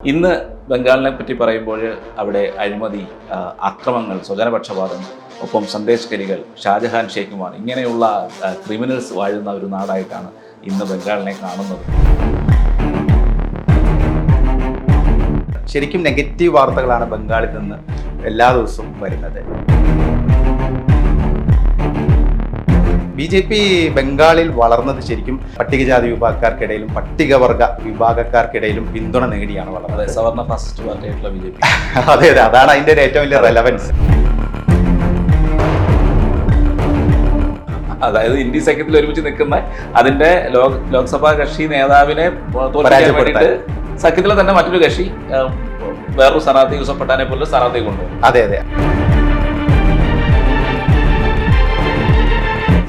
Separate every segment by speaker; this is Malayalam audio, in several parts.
Speaker 1: ഇന്ന് ബംഗാളിനെ പറ്റി പറയുമ്പോൾ അവിടെ അഴിമതി അക്രമങ്ങൾ സ്വജനപക്ഷപാതം ഒപ്പം സന്ദേശകരികൾ ഷാജഹാൻ ഷേഖുമാർ ഇങ്ങനെയുള്ള ക്രിമിനൽസ് വാഴുന്ന ഒരു നാടായിട്ടാണ് ഇന്ന് ബംഗാളിനെ കാണുന്നത്.
Speaker 2: ശരിക്കും നെഗറ്റീവ് വാർത്തകളാണ് ബംഗാളിൽ നിന്ന് എല്ലാ ദിവസവും വരുന്നത്. ബി ജെ പി ബംഗാളിൽ വളർന്നത് ശരിക്കും പട്ടികജാതി വിഭാഗക്കാർക്കിടയിലും പട്ടികവർഗ വിഭാഗക്കാർക്കിടയിലും പിന്തുണ നേടിയാണ് വളർന്നത്.
Speaker 1: സവർണ ഫാസിസ്റ്റ് പാർട്ടിയായിട്ടുള്ള ബി ജെ പി.
Speaker 2: അതെ അതെ അതാണ് അതിന്റെ ഒരു ഏറ്റവും വലിയ റെലവൻസ്
Speaker 1: അതായത് ഇന്ത്യ സഖ്യത്തിൽ ഒരുമിച്ച് നിൽക്കുന്ന അതിന്റെ ലോക ലോക്സഭാ കക്ഷി നേതാവിനെ സഖ്യത്തിലെ തന്നെ മറ്റൊരു കക്ഷി വേറൊരു സ്ഥാനാർത്ഥി യൂസഫ് പട്ടാനെ പോലെ സ്ഥാനാർത്ഥി കൊണ്ടുപോകും
Speaker 2: അതെ അതെ.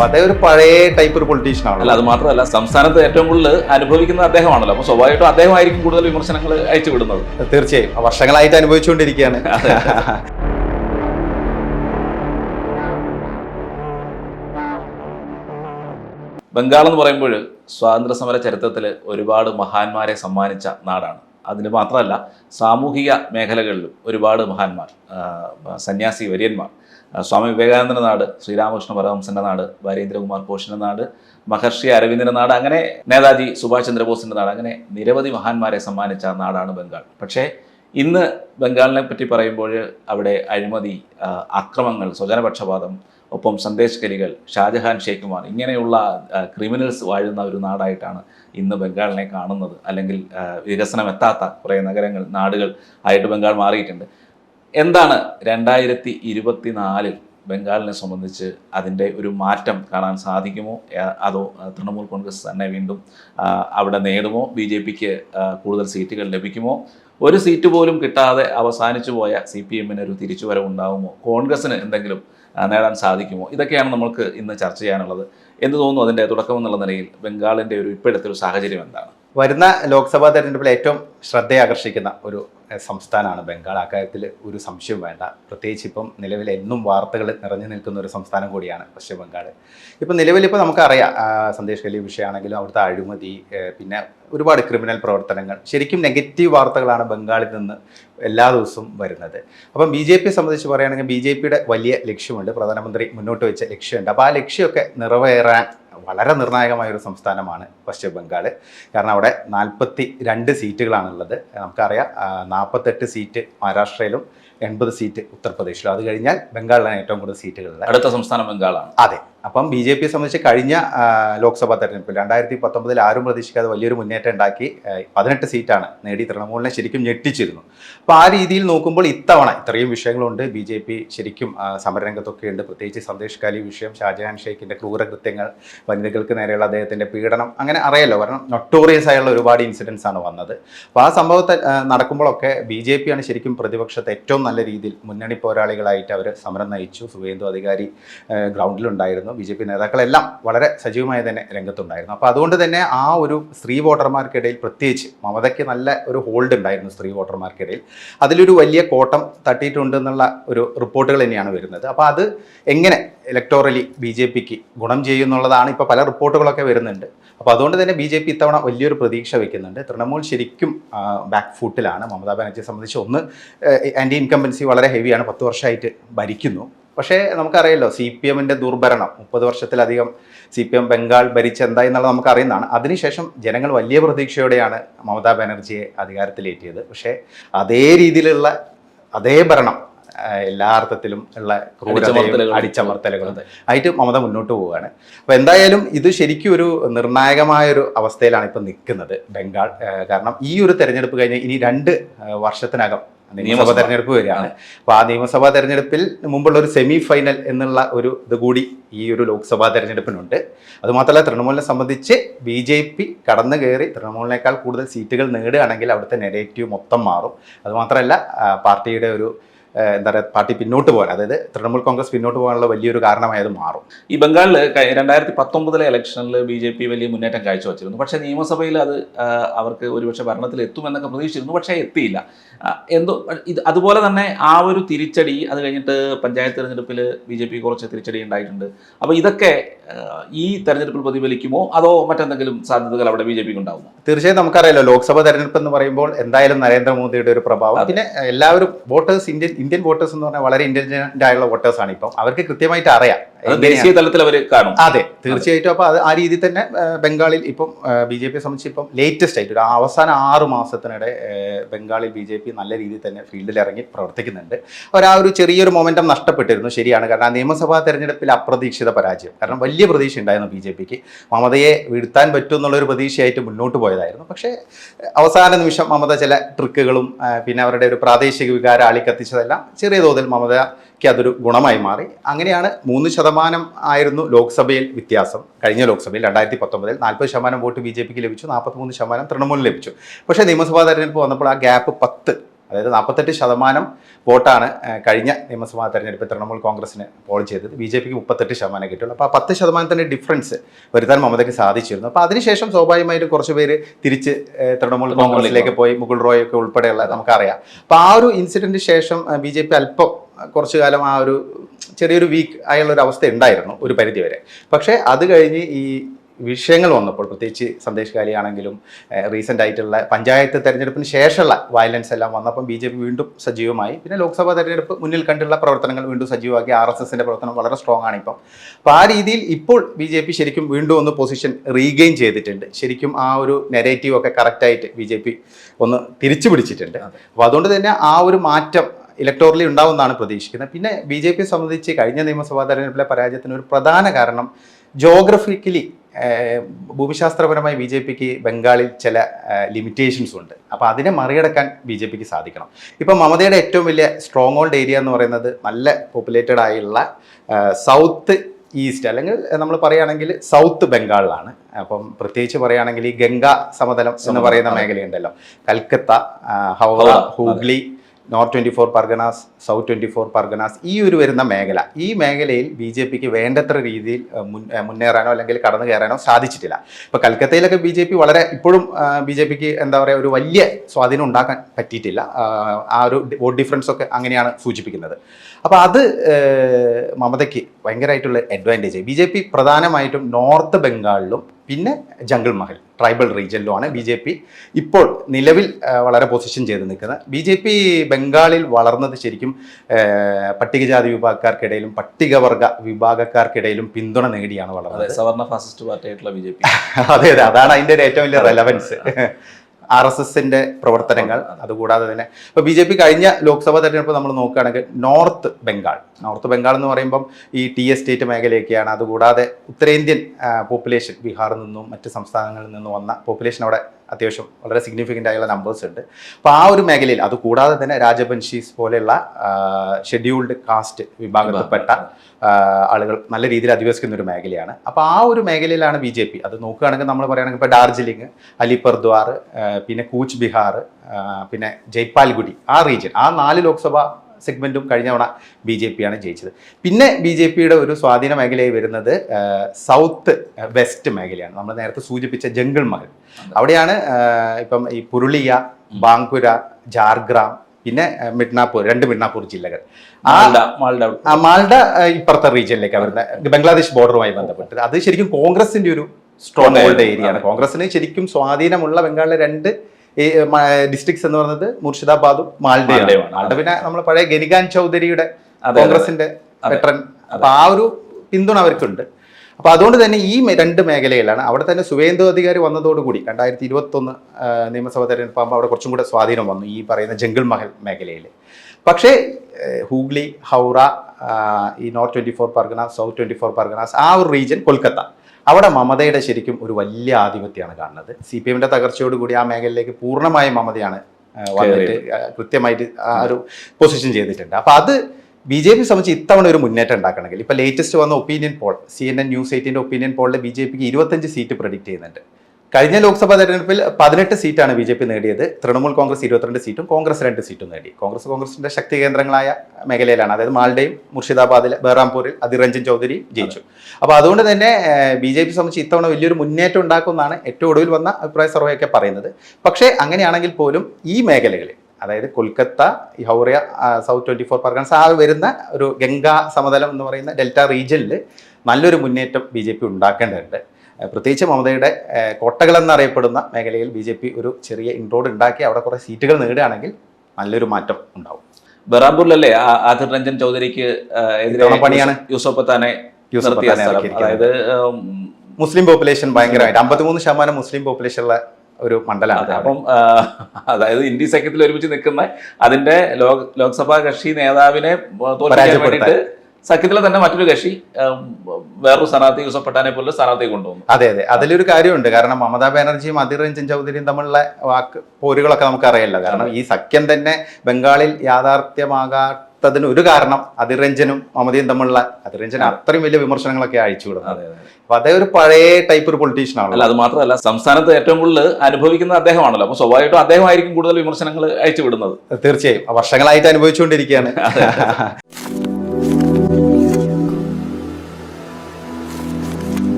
Speaker 2: അപ്പൊ അദ്ദേഹം ഒരു പഴയ ടൈപ്പ് ഒരു പൊളിറ്റീഷ്യൻ
Speaker 1: അല്ല അത് മാത്രമല്ല സംസ്ഥാനത്ത് ഏറ്റവും കൂടുതൽ അനുഭവിക്കുന്നത് അദ്ദേഹമാണല്ലോ. അപ്പൊ സ്വാഭാവികമായിട്ടും അദ്ദേഹമായിരിക്കും കൂടുതൽ വിമർശനങ്ങൾ അയച്ചു വിടുന്നത്.
Speaker 2: തീർച്ചയായും. വർഷങ്ങളായിട്ട് അനുഭവിച്ചുകൊണ്ടിരിക്കുകയാണ്.
Speaker 1: ബംഗാൾ എന്ന് പറയുമ്പോൾ സ്വാതന്ത്ര്യ സമര ചരിത്രത്തിൽ ഒരുപാട് മഹാന്മാരെ സമ്മാനിച്ച നാടാണ്. അതിന് മാത്രമല്ല സാമൂഹിക മേഖലകളിലും ഒരുപാട് മഹാന്മാർ സന്യാസി വര്യന്മാർ. സ്വാമി വിവേകാനന്ദന്റെ നാട് ശ്രീരാമകൃഷ്ണ പരമഹംസന്റെ നാട് വരേന്ദ്രകുമാർ ഘോഷിന്റെ നാട് മഹർഷി അരവിന്ദന്റെ നാട് അങ്ങനെ നേതാജി സുഭാഷ് ചന്ദ്രബോസിന്റെ നാട് അങ്ങനെ നിരവധി മഹാന്മാരെ സമ്മാനിച്ച നാടാണ് ബംഗാൾ. പക്ഷേ ഇന്ന് ബംഗാളിനെ പറ്റി പറയുമ്പോൾ അവിടെ അഴിമതി അക്രമങ്ങൾ സ്വജനപക്ഷപാതം ഒപ്പം സന്ദേശകരികൾ ഷാജഹാൻ ഷേഖുമാർ ഇങ്ങനെയുള്ള ക്രിമിനൽസ് വാഴുന്ന ഒരു നാടായിട്ടാണ് ഇന്ന് ബംഗാളിനെ കാണുന്നത്. അല്ലെങ്കിൽ വികസനം എത്താത്ത കുറേ നഗരങ്ങൾ നാടുകൾ ആയിട്ട് ബംഗാൾ മാറിയിട്ടുണ്ട്. എന്താണ് രണ്ടായിരത്തി ഇരുപത്തിനാലിൽ ബംഗാളിനെ സംബന്ധിച്ച് അതിന്റെ ഒരു മാറ്റം കാണാൻ സാധിക്കുമോ? അതോ തൃണമൂൽ കോൺഗ്രസ് തന്നെ വീണ്ടും അവിടെ നേടുമോ? ബി ജെ പിക്ക് കൂടുതൽ സീറ്റുകൾ ലഭിക്കുമോ? ഒരു സീറ്റ് പോലും കിട്ടാതെ അവസാനിച്ചു പോയ സി പി എമ്മിന് ഒരു തിരിച്ചുവരവ് ഉണ്ടാകുമോ കോൺഗ്രസിന് എന്തെങ്കിലും നേടാൻ സാധിക്കുമോ? ഇതൊക്കെയാണ് നമ്മൾക്ക് ഇന്ന് ചർച്ച ചെയ്യാനുള്ളത്. എന്ന് തോന്നുന്നു അതിന്റെ തുടക്കമെന്നുള്ള നിലയിൽ ബംഗാളിന്റെ ഒരു ഇപ്പോഴത്തെ ഒരു സാഹചര്യം എന്താണ്?
Speaker 2: വരുന്ന ലോക്സഭാ തെരഞ്ഞെടുപ്പിൽ ഏറ്റവും ശ്രദ്ധയാകർഷിക്കുന്ന ഒരു സംസ്ഥാനമാണ് ബംഗാൾ. അക്കാര്യത്തിൽ ഒരു സംശയം വേണ്ട. പ്രത്യേകിച്ച് ഇപ്പം നിലവിൽ എന്നും വാർത്തകൾ നിറഞ്ഞു നിൽക്കുന്ന ഒരു സംസ്ഥാനം കൂടിയാണ് പശ്ചിമ ബംഗാൾ. ഇപ്പം നിലവിൽ ഇപ്പോൾ നമുക്കറിയാം സന്ദേശ് കലി വിഷയമാണെങ്കിലും അവിടുത്തെ അഴിമതി പിന്നെ ഒരുപാട് ക്രിമിനൽ പ്രവർത്തനങ്ങൾ. ശരിക്കും നെഗറ്റീവ് വാർത്തകളാണ് ബംഗാളിൽ നിന്ന് എല്ലാ ദിവസവും വരുന്നത്. അപ്പം ബി ജെ പിയെ സംബന്ധിച്ച് പറയുകയാണെങ്കിൽ ബി ജെ പിയുടെ വലിയ ലക്ഷ്യമുണ്ട്. പ്രധാനമന്ത്രി മുന്നോട്ട് വെച്ച ലക്ഷ്യമുണ്ട്. അപ്പോൾ ആ ലക്ഷ്യമൊക്കെ നിറവേറാൻ വളരെ നിർണായകമായ ഒരു സംസ്ഥാനമാണ് പശ്ചിമ ബംഗാൾ. കാരണം അവിടെ നാൽപ്പത്തി രണ്ട് സീറ്റുകളാണുള്ളത്. നമുക്കറിയാം നാൽപ്പത്തെട്ട് സീറ്റ് മഹാരാഷ്ട്രയിലും എൺപത് സീറ്റ് ഉത്തർപ്രദേശിലും അത് കഴിഞ്ഞാൽ ബംഗാളിലാണ് ഏറ്റവും കൂടുതൽ സീറ്റുകളുള്ളത്
Speaker 1: അടുത്ത സംസ്ഥാനം ബംഗാളാണ്.
Speaker 2: അതെ. അപ്പം ബി ജെ പിയെ സംബന്ധിച്ച് കഴിഞ്ഞ ലോക്സഭാ തെരഞ്ഞെടുപ്പിൽ രണ്ടായിരത്തി പത്തൊമ്പതിൽ ആരും പ്രതീക്ഷിക്കാതെ വലിയൊരു മുന്നേറ്റം ഉണ്ടാക്കി പതിനെട്ട് സീറ്റാണ് നേടി തൃണമൂലിനെ ശരിക്കും ഞെട്ടിച്ചിരുന്നു. അപ്പോൾ ആ രീതിയിൽ നോക്കുമ്പോൾ ഇത്തവണ ഇത്രയും വിഷയങ്ങളുണ്ട്. ബി ജെ പി ശരിക്കും സമരരംഗത്തൊക്കെ ഉണ്ട് പ്രത്യേകിച്ച് സന്ദേശ് കാലി വിഷയം ഷാജഹാൻ ഷെയ്ഖിന്റെ ക്രൂരകൃത്യങ്ങൾ വനിതകൾക്ക് നേരെയുള്ള അദ്ദേഹത്തിന്റെ പീഡനം അങ്ങനെ അറിയാലോ. കാരണം നൊട്ടോറിയസ് ആയുള്ള ഒരുപാട് ഇൻസിഡൻസ് ആണ് വന്നത്. അപ്പോൾ ആ സംഭവത്തെ നടക്കുമ്പോഴൊക്കെ ബി ജെ പിയാണ് ശരിക്കും പ്രതിപക്ഷത്തെ ഏറ്റവും നല്ല രീതിയിൽ മുന്നണി പോരാളികളായിട്ട് അവർ സമരം നയിച്ചു. സുവേന്ദു അധികാരി ഗ്രൗണ്ടിലുണ്ടായിരുന്നു. ബി ജെ പി നേതാക്കളെല്ലാം വളരെ സജീവമായി തന്നെ രംഗത്തുണ്ടായിരുന്നു. അപ്പോൾ അതുകൊണ്ട് തന്നെ ആ ഒരു സ്ത്രീ വോട്ടർമാർക്കിടയിൽ പ്രത്യേകിച്ച് മമതയ്ക്ക് നല്ല ഒരു ഹോൾഡ് ഉണ്ടായിരുന്നു സ്ത്രീ വോട്ടർമാർക്കിടയിൽ. അതിലൊരു വലിയ കോട്ടം തട്ടിയിട്ടുണ്ട് എന്നുള്ള ഒരു റിപ്പോർട്ടുകൾ തന്നെയാണ് വരുന്നത്. അപ്പോൾ അത് എങ്ങനെ ഇലക്ടോറലി ബി ജെ പിക്ക് ഗുണം ചെയ്യുന്നുള്ളതാണ് ഇപ്പോൾ പല റിപ്പോർട്ടുകളൊക്കെ വരുന്നുണ്ട്. അപ്പോൾ അതുകൊണ്ട് തന്നെ ബി ജെ പി ഇത്തവണ വലിയൊരു പ്രതീക്ഷ വെക്കുന്നുണ്ട്. തൃണമൂൽ ശരിക്കും ബാക്ക് ഫുട്ടിലാണ് മമതാ ബാനർജിയെ സംബന്ധിച്ച് ഒന്ന് ആന്റി ഇൻകംബൻസി വളരെ ഹെവിയാണ് പത്ത് വർഷമായിട്ട് ഭരിക്കുന്നു. പക്ഷേ നമുക്കറിയാലോ സി പി എമ്മിന്റെ ദുർഭരണം മുപ്പത് വർഷത്തിലധികം സി പി എം ബംഗാൾ ഭരിച്ച എന്താ എന്നുള്ളത് നമുക്കറിയുന്നതാണ്. അതിനുശേഷം ജനങ്ങൾ വലിയ പ്രതീക്ഷയോടെയാണ് മമതാ ബാനർജിയെ അധികാരത്തിലേറ്റിയത്. പക്ഷേ അതേ രീതിയിലുള്ള അതേ ഭരണം എല്ലാ അർത്ഥത്തിലും ഉള്ള ക്രൂരതയും
Speaker 1: അടിച്ചമർത്തലുകളും.
Speaker 2: ആയിട്ട് മമത മുന്നോട്ട് പോവുകയാണ്. അപ്പോൾ എന്തായാലും ഇത് ശരിക്കും ഒരു നിർണായകമായ ഒരു അവസ്ഥയിലാണ് ഇപ്പം നിൽക്കുന്നത് ബംഗാൾ. കാരണം ഈ ഒരു തെരഞ്ഞെടുപ്പ് കഴിഞ്ഞ് ഇനി രണ്ട് വർഷത്തിനകം നിയമസഭാ. തെരഞ്ഞെടുപ്പ് വരികയാണ്. അപ്പോൾ ആ നിയമസഭാ തെരഞ്ഞെടുപ്പിൽ മുമ്പുള്ള ഒരു സെമി ഫൈനൽ എന്നുള്ള ഒരു ഇത് കൂടി ഈ ഒരു ലോക്സഭാ തെരഞ്ഞെടുപ്പിനുണ്ട്. അതുമാത്രമല്ല തൃണമൂലിനെ സംബന്ധിച്ച് ബി ജെ പി കടന്നു കയറി തൃണമൂലിനേക്കാൾ കൂടുതൽ സീറ്റുകൾ നേടുകയാണെങ്കിൽ അവിടുത്തെ നെഗറ്റീവ് മൊത്തം മാറും. അതുമാത്രമല്ല പാർട്ടിയുടെ ഒരു എന്താ പറയുക പാർട്ടി പിന്നോട്ട് പോകാൻ അതായത് തൃണമൂൽ കോൺഗ്രസ് പിന്നോട്ട് പോകാനുള്ള വലിയൊരു കാരണമായി അത് മാറും.
Speaker 1: ഈ ബംഗാളിൽ രണ്ടായിരത്തി പത്തൊമ്പതിലെ ഇലക്ഷനിൽ ബി ജെ പി വലിയ മുന്നേറ്റം കാഴ്ചവെച്ചിരുന്നു. പക്ഷേ നിയമസഭയിൽ അത് അവർക്ക് ഒരുപക്ഷെ ഭരണത്തിൽ എത്തുമെന്നൊക്കെ പ്രതീക്ഷിച്ചിരുന്നു പക്ഷേ എത്തിയില്ല. എന്തോ ഇത് അതുപോലെ തന്നെ ആ ഒരു തിരിച്ചടി അത് കഴിഞ്ഞിട്ട് പഞ്ചായത്ത് തിരഞ്ഞെടുപ്പിൽ ബി ജെ പി കുറച്ച് തിരിച്ചടി ഉണ്ടായിട്ടുണ്ട്. അപ്പോൾ ഇതൊക്കെ ഈ തെരഞ്ഞെടുപ്പിൽ പ്രതിഫലിക്കുമോ? അതോ മറ്റെന്തെങ്കിലും സാധ്യതകൾ അവിടെ ബി ജെ പിക്ക് ഉണ്ടാവുമോ
Speaker 2: തീർച്ചയായും നമുക്കറിയാലോ ലോക്സഭാ തെരഞ്ഞെടുപ്പ് എന്ന് പറയുമ്പോൾ എന്തായാലും നരേന്ദ്രമോദിയുടെ ഒരു പ്രഭാവം. പിന്നെ എല്ലാവരും വോട്ടേഴ്സ് ഇന്ത്യൻ ഇന്ത്യൻ വോട്ടേഴ്സ് എന്ന് പറഞ്ഞാൽ വളരെ ഇന്റലിജന്റ് ആയുള്ള വോട്ടേഴ്സാണ് ഇപ്പം. അവർക്ക് കൃത്യമായിട്ട് അറിയാം.
Speaker 1: ദേശീയ തലത്തിൽ അവർ കാണും.
Speaker 2: അതെ തീർച്ചയായിട്ടും. അപ്പൊ ആ രീതി തന്നെ ബംഗാളിൽ ഇപ്പം ബി ജെ പിയെ സംബന്ധിച്ച് ഇപ്പം ലേറ്റസ്റ്റ് ആയിട്ട് ഒരു അവസാന ആറ് മാസത്തിനിടെ ബംഗാളിൽ ബി ജെ പി നല്ല രീതിയിൽ തന്നെ ഫീൽഡിൽ ഇറങ്ങി പ്രവർത്തിക്കുന്നുണ്ട്. അവർ ആ ഒരു ചെറിയൊരു മൊമെന്റം നഷ്ടപ്പെട്ടിരുന്നു ശരിയാണ്. കാരണം ആ നിയമസഭാ തെരഞ്ഞെടുപ്പിൽ അപ്രതീക്ഷിത പരാജയം. കാരണം വലിയ പ്രതീക്ഷ ഉണ്ടായിരുന്നു ബി ജെ പിക്ക്. മമതയെ വീഴ്ത്താൻ പറ്റും എന്നുള്ളൊരു പ്രതീക്ഷയായിട്ട് മുന്നോട്ട് പോയതായിരുന്നു. പക്ഷേ അവസാന നിമിഷം മമത ചില ട്രിക്കുകളും പിന്നെ അവരുടെ ഒരു പ്രാദേശിക വികാരം ആളിക്കത്തിച്ചതെല്ലാം ചെറിയ തോതിൽ മമതയ്ക്ക് അതൊരു ഗുണമായി മാറി. അങ്ങനെയാണ് മൂന്ന് ശതമാനം ആയിരുന്നു ലോക്സഭയിൽ വ്യത്യാസം. കഴിഞ്ഞ ലോക്സഭയിൽ രണ്ടായിരത്തി പത്തൊമ്പതിൽ നാൽപ്പത് ശതമാനം വോട്ട് ബി ജെ പിക്ക് ലഭിച്ചു നാൽപ്പത്തിമൂന്ന് ശതമാനം തൃണമൂലിന് ലഭിച്ചു. പക്ഷേ നിയമസഭാ തെരഞ്ഞെടുപ്പ് വന്നപ്പോൾ ആ ഗ്യാപ്പ് പത്ത് അതായത് നാൽപ്പത്തെട്ട് ശതമാനം വോട്ടാണ് കഴിഞ്ഞ നിയമസഭാ തെരഞ്ഞെടുപ്പ് തൃണമൂൽ കോൺഗ്രസിന് പോൾ ചെയ്തത്. ബി ജെ പിക്ക് മുപ്പത്തെട്ട് ശതമാനം കിട്ടുള്ളൂ അപ്പോൾ ആ പത്ത് ശതമാനത്തിന്റെ ഡിഫറൻസ് വരുത്താൻ മമതയ്ക്ക് സാധിച്ചിരുന്നു. അപ്പോൾ അതിനുശേഷം സ്വാഭാവികമായിട്ട് കുറച്ച് പേര് തിരിച്ച് തൃണമൂൽ കോൺഗ്രസിലേക്ക് പോയി. മുകുൾ റോയ് ഒക്കെ ഉൾപ്പെടെയുള്ള നമുക്കറിയാം. അപ്പോൾ ആ ഒരു ഇൻസിഡന്റിന് ശേഷം ബി ജെ പി അല്പം കുറച്ചു കാലം ആ ഒരു ചെറിയൊരു വീക്ക് ആയുള്ള ഒരു അവസ്ഥ ഉണ്ടായിരുന്നു ഒരു പരിധി വരെ പക്ഷേ അത് കഴിഞ്ഞ് ഈ വിഷയങ്ങൾ വന്നപ്പോൾ പ്രത്യേകിച്ച് സന്ദേശകാലിയാണെങ്കിലും റീസെന്റ് ആയിട്ടുള്ള പഞ്ചായത്ത് തെരഞ്ഞെടുപ്പിന് ശേഷമുള്ള വയലൻസ് എല്ലാം വന്നപ്പം ബി ജെ പി വീണ്ടും സജീവമായി. പിന്നെ ലോക്സഭാ തെരഞ്ഞെടുപ്പ് മുന്നിൽ കണ്ടുള്ള പ്രവർത്തനങ്ങൾ വീണ്ടും സജീവമാക്കി. ആർ എസ് എസിന്റെ പ്രവർത്തനം വളരെ സ്ട്രോങ് ആണ് ഇപ്പം. അപ്പോൾ ആ രീതിയിൽ ഇപ്പോൾ ബി ജെ പി ശരിക്കും വീണ്ടും ഒന്ന് പൊസിഷൻ റീഗെയിൻ ചെയ്തിട്ടുണ്ട്. ശരിക്കും ആ ഒരു നെഗറ്റീവ് ഒക്കെ കറക്റ്റായിട്ട് ബി ജെ പി ഒന്ന് തിരിച്ചു പിടിച്ചിട്ടുണ്ട് അപ്പോൾ അതുകൊണ്ട് തന്നെ ആ ഒരു മാറ്റം ഇലക്ടോറലി ഉണ്ടാവുമെന്നാണ് പ്രതീക്ഷിക്കുന്നത്. പിന്നെ ബി ജെ പിയെ സംബന്ധിച്ച് കഴിഞ്ഞ നിയമസഭാ തെരഞ്ഞെടുപ്പിലെ പരാജയത്തിന് ഒരു പ്രധാന കാരണം ജോഗ്രഫിക്കലി ഭൂമിശാസ്ത്രപരമായി ബി ജെ പിക്ക് ബംഗാളിൽ ചില ലിമിറ്റേഷൻസ് ഉണ്ട്. അപ്പോൾ അതിനെ മറികടക്കാൻ ബി ജെ പിക്ക് സാധിക്കണം. ഇപ്പം മമതയുടെ ഏറ്റവും വലിയ സ്ട്രോങ് ഹോൾഡ് ഏരിയ എന്ന് പറയുന്നത് നല്ല പോപ്പുലേറ്റഡ് ആയുള്ള സൗത്ത് ഈസ്റ്റ് അല്ലെങ്കിൽ നമ്മൾ പറയുകയാണെങ്കിൽ സൗത്ത് ബംഗാളിലാണ്. അപ്പം പ്രത്യേകിച്ച് പറയുകയാണെങ്കിൽ ഈ ഗംഗ സമതലം എന്ന് പറയുന്ന മേഖലയുണ്ടല്ലോ. Calcutta Howrah, Hooghly north twenty four Parganas south twenty four Parganas ഈ ഒരു വരുന്ന മേഖല. ഈ മേഖലയിൽ ബി ജെ പിക്ക് വേണ്ടത്ര രീതിയിൽ മുന്നേറാനോ അല്ലെങ്കിൽ കടന്നു കയറാനോ സാധിച്ചിട്ടില്ല. ഇപ്പോൾ കൽക്കത്തയിലൊക്കെ ബി ജെ പി വളരെ ഇപ്പോഴും ബി ജെ പിക്ക് എന്താ പറയുക ഒരു വലിയ സ്വാധീനം ഉണ്ടാക്കാൻ പറ്റിയിട്ടില്ല. ആ, ആ ഒരു വോട്ട് ഡിഫറൻസ് ഒക്കെ അങ്ങനെയാണ് സൂചിപ്പിക്കുന്നത്. അപ്പോൾ അത് മമതയ്ക്ക് ഭയങ്കരമായിട്ടുള്ള അഡ്വാന്റേജ് ബി ജെ പി പ്രധാനമായിട്ടും നോർത്ത് ബംഗാളിലും പിന്നെ ജംഗിൾ മഹൽ ട്രൈബൽ റീജിയനിലുമാണ് ബി ജെ പി ഇപ്പോൾ നിലവിൽ വളരെ പൊസിഷൻ ചെയ്ത് നിൽക്കുന്നത്. ബി ജെ പി ബംഗാളിൽ വളർന്നത് ശരിക്കും പട്ടികജാതി വിഭാഗക്കാർക്കിടയിലും പട്ടികവർഗ വിഭാഗക്കാർക്കിടയിലും പിന്തുണ നേടിയാണ് വളർന്നത്.
Speaker 1: സവർണ ഫാസിസ്റ്റ് പാർട്ടി ആയിട്ടുള്ള ബി ജെ പി.
Speaker 2: അതെ അതെ അതാണ് അതിന്റെ ഏറ്റവും വലിയ റെലവൻസ് ആർ എസ് എസിന്റെ പ്രവർത്തനങ്ങൾ അതുകൂടാതെ തന്നെ ഇപ്പൊ ബി ജെ പി കഴിഞ്ഞ ലോക്സഭാ തെരഞ്ഞെടുപ്പ് നമ്മൾ നോക്കുകയാണെങ്കിൽ നോർത്ത് ബംഗാൾ നോർത്ത് ബംഗാൾ എന്ന് പറയുമ്പം ഈ ടി എസ്റ്റേറ്റ് മേഖലയൊക്കെയാണ്. അതുകൂടാതെ ഉത്തരേന്ത്യൻ പോപ്പുലേഷൻ ബീഹാറിൽ നിന്നും മറ്റ് സംസ്ഥാനങ്ങളിൽ നിന്നും വന്ന പോപ്പുലേഷൻ അവിടെ അത്യാവശ്യം വളരെ സിഗ്നിഫിക്കന്റ് ആയുള്ള നമ്പേഴ്സ് ഉണ്ട്. അപ്പോൾ ആ ഒരു മേഖലയിൽ അത് കൂടാതെ തന്നെ രാജബൻഷീസ് പോലെയുള്ള ഷെഡ്യൂൾഡ് കാസ്റ്റ് വിഭാഗത്തിൽപ്പെട്ട ആളുകൾ നല്ല രീതിയിൽ അധിവസിക്കുന്ന ഒരു മേഖലയാണ്. അപ്പോൾ ആ ഒരു മേഖലയിലാണ് ബി ജെ പി. അത് നോക്കുകയാണെങ്കിൽ നമ്മൾ പറയുകയാണെങ്കിൽ ഇപ്പോൾ ഡാർജിലിംഗ് അലിപർദ്വാർ പിന്നെ കൂച്ച് ബിഹാർ പിന്നെ ജയ്പാൽഗുഡി ആ റീജിയൻ ആ നാല് ലോക്സഭാ സെഗ്മെന്റും കഴിഞ്ഞ തവണ ബി ജെ പിയാണ് ജയിച്ചത്. പിന്നെ ബി ജെ പിയുടെ ഒരു സ്വാധീന മേഖലയായി വരുന്നത് സൗത്ത് വെസ്റ്റ് മേഖലയാണ്. നമ്മൾ നേരത്തെ സൂചിപ്പിച്ച ജംഗിൾ മഹൽ. അവിടെയാണ് ഇപ്പം ഈ പുരുളിയ ബാങ്കുര ജാർഗ്രാം പിന്നെ മിഡ്നാപ്പൂർ മിഡ്നാപൂർ രണ്ട് മിഡ്നാപൂർ ജില്ലകൾ. ആ
Speaker 1: മാൾഡ
Speaker 2: ഇപ്പുറത്തെ റീജിയനിലേക്ക് വരുന്നത് ബംഗ്ലാദേശ് ബോർഡറുമായി ബന്ധപ്പെട്ട്. അത് ശരിക്കും കോൺഗ്രസിന്റെ ഒരു സ്ട്രോങ് ഹോൾഡ് ഏരിയയാണ് കോൺഗ്രസിന് ശരിക്കും സ്വാധീനമുള്ള ബംഗാളിലെ രണ്ട് ഡിസ്ട്രിക്ട്സ് എന്ന് പറയുന്നത് മുർഷിദാബാദും
Speaker 1: മാൾഡയുമാണ്.
Speaker 2: മാൾഡ പിന്നെ നമ്മൾ പഴയ ഗനികാൻ ചൗധരിയുടെ കോൺഗ്രസിന്റെ വെറ്ററൻ അപ്പൊ ആ ഒരു പിന്തുണ അവർക്കുണ്ട്. അപ്പൊ അതുകൊണ്ട് തന്നെ ഈ രണ്ട് മേഖലയിലാണ്. അവിടെ തന്നെ സുവേന്ദു അധികാരി വന്നതോടുകൂടി രണ്ടായിരത്തി ഇരുപത്തി ഒന്ന് നിയമസഭാ തെരഞ്ഞെടുപ്പ് ആകുമ്പോൾ അവിടെ കുറച്ചും കൂടെ സ്വാധീനം വന്നു ഈ പറയുന്ന ജംഗിൾ മഹൽ മേഖലയിൽ പക്ഷേ ഹൂഗ്ലി ഹൗറ ഈ north twenty four Parganas south twenty four Parganas ആ ഒരു റീജിയൻ കൊൽക്കത്ത. അവിടെ മമതയുടെ ശരിക്കും ഒരു വലിയ ആധിപത്യമാണ് കാണുന്നത്. സി പി എമ്മിന്റെ തകർച്ചയോടുകൂടി ആ മേഖലയിലേക്ക് പൂർണമായും മമതയാണ് വന്നിട്ട് കൃത്യമായിട്ട് ആ ഒരു പൊസിഷൻ ചെയ്തിട്ടുണ്ട്. അപ്പൊ അത് ബി ജെ പി സംബന്ധിച്ച് ഇത്തവണ ഒരു മുന്നേറ്റം ഉണ്ടാക്കണമെങ്കിൽ ഇപ്പൊ ലേറ്റസ്റ്റ് വന്ന opinion poll C N N news എയ്റ്റിന്റെ opinion പോളിൽ ബി ജെ പിക്ക് ഇരുപത്തഞ്ച് സീറ്റ് പ്രഡിക്ട് ചെയ്യുന്നുണ്ട്. കഴിഞ്ഞ ലോക്സഭാ തെരഞ്ഞെടുപ്പിൽ പതിനെട്ട് സീറ്റാണ് ബി ജെ പി നേടിയത്. തൃണമൂൽ കോൺഗ്രസ് ഇരുപത്തിരണ്ട് സീറ്റും കോൺഗ്രസ് രണ്ട് സീറ്റും നേടി. കോൺഗ്രസ് കോൺഗ്രസിന്റെ ശക്തി കേന്ദ്രങ്ങളായ മേഖലയിലാണ്. അതായത് മാൾഡയും മുർഷിദാബാദിലെ ബഹ്റാംപൂരിൽ അധിർ രഞ്ജൻ ചൗധരി ജയിച്ചു. അപ്പോൾ അതുകൊണ്ട് തന്നെ ബി ജെ പി സംബന്ധിച്ച് ഇത്തവണ വലിയൊരു മുന്നേറ്റം ഉണ്ടാക്കുമെന്നാണ് ഏറ്റവും ഒടുവിൽ വന്ന അഭിപ്രായ സർവേ ഒക്കെ പറയുന്നത്. പക്ഷേ അങ്ങനെയാണെങ്കിൽ പോലും ഈ മേഖലകളിൽ അതായത് Kolkata Howrah south twenty four Parganas ആ വരുന്ന ഒരു ഗംഗാ സമതലം എന്ന് പറയുന്ന ഡെൽറ്റ റീജിയനിൽ നല്ലൊരു മുന്നേറ്റം ബി ജെ പി ഉണ്ടാക്കേണ്ടതുണ്ട്. പ്രത്യേകിച്ച് മമതയുടെ കോട്ടകളെന്നറിയപ്പെടുന്ന മേഖലയിൽ ബി ജെ പി ഒരു ചെറിയ ഇൻട്രോഡ് ഉണ്ടാക്കി അവിടെ കുറേ സീറ്റുകൾ നേടുകയാണെങ്കിൽ നല്ലൊരു മാറ്റം ഉണ്ടാവും
Speaker 1: ബറാംപൂരിലല്ലേ ആ- ആദിർ രഞ്ജൻ ചൗധരിക്ക് എതിരെ
Speaker 2: പണിയാണ്.
Speaker 1: യൂസഫ് പത്താനെ. അതായത്
Speaker 2: മുസ്ലിം പോപ്പുലേഷൻ ഭയങ്കരമായിട്ട് അമ്പത്തിമൂന്ന് ശതമാനം മുസ്ലിം പോപ്പുലേഷൻ ഉള്ള ഒരു മണ്ഡലമാണ്
Speaker 1: അപ്പം അതായത് ഇന്ത്യ സഖ്യത്തിൽ ഒരുമിച്ച് നിൽക്കുന്ന അതിന്റെ ലോക ലോക്സഭാ കക്ഷി നേതാവിനെ തോൽപ്പിക്കാൻ. വേണ്ടിയിട്ട് സഖ്യത്തിലെ തന്നെ മറ്റൊരു കക്ഷി വേറൊരു സ്ഥാനാർത്ഥി യൂസഫ് പട്ടാനെ പോലെ സ്ഥാനാർത്ഥി കൊണ്ടുവന്നു.
Speaker 2: അതെ അതെ. അതിലൊരു കാര്യമുണ്ട്. കാരണം മമതാ ബാനർജിയും അധിർ രഞ്ജൻ ചൗധരിയും തമ്മിലുള്ള വാക്ക് പോരുകളൊക്കെ നമുക്ക് അറിയില്ല കാരണം ഈ സഖ്യം തന്നെ ബംഗാളിൽ യാഥാർത്ഥ്യമാകാ ത്തതിന് ഒരു കാരണം അതിരഞ്ജനും മമതയും തമ്മിലുള്ള അതിരഞ്ജൻ രഞ്ജൻ അത്രയും വലിയ വിമർശനങ്ങളൊക്കെ അയച്ചു വിടുന്നത്
Speaker 1: അതെ
Speaker 2: അപ്പൊ അതേ. ഒരു പഴയ ടൈപ്പ് ഒരു പൊളിറ്റീഷ്യൻ
Speaker 1: അല്ല അത് മാത്രമല്ല സംസ്ഥാനത്ത് ഏറ്റവും കൂടുതൽ അനുഭവിക്കുന്ന അദ്ദേഹമാണല്ലോ. അപ്പൊ സ്വാഭാവികമായിട്ടും അദ്ദേഹമായിരിക്കും കൂടുതൽ വിമർശനങ്ങൾ അയച്ചു വിടുന്നത്.
Speaker 2: തീർച്ചയായും. വർഷങ്ങളായിട്ട് അനുഭവിച്ചുകൊണ്ടിരിക്കുകയാണ്.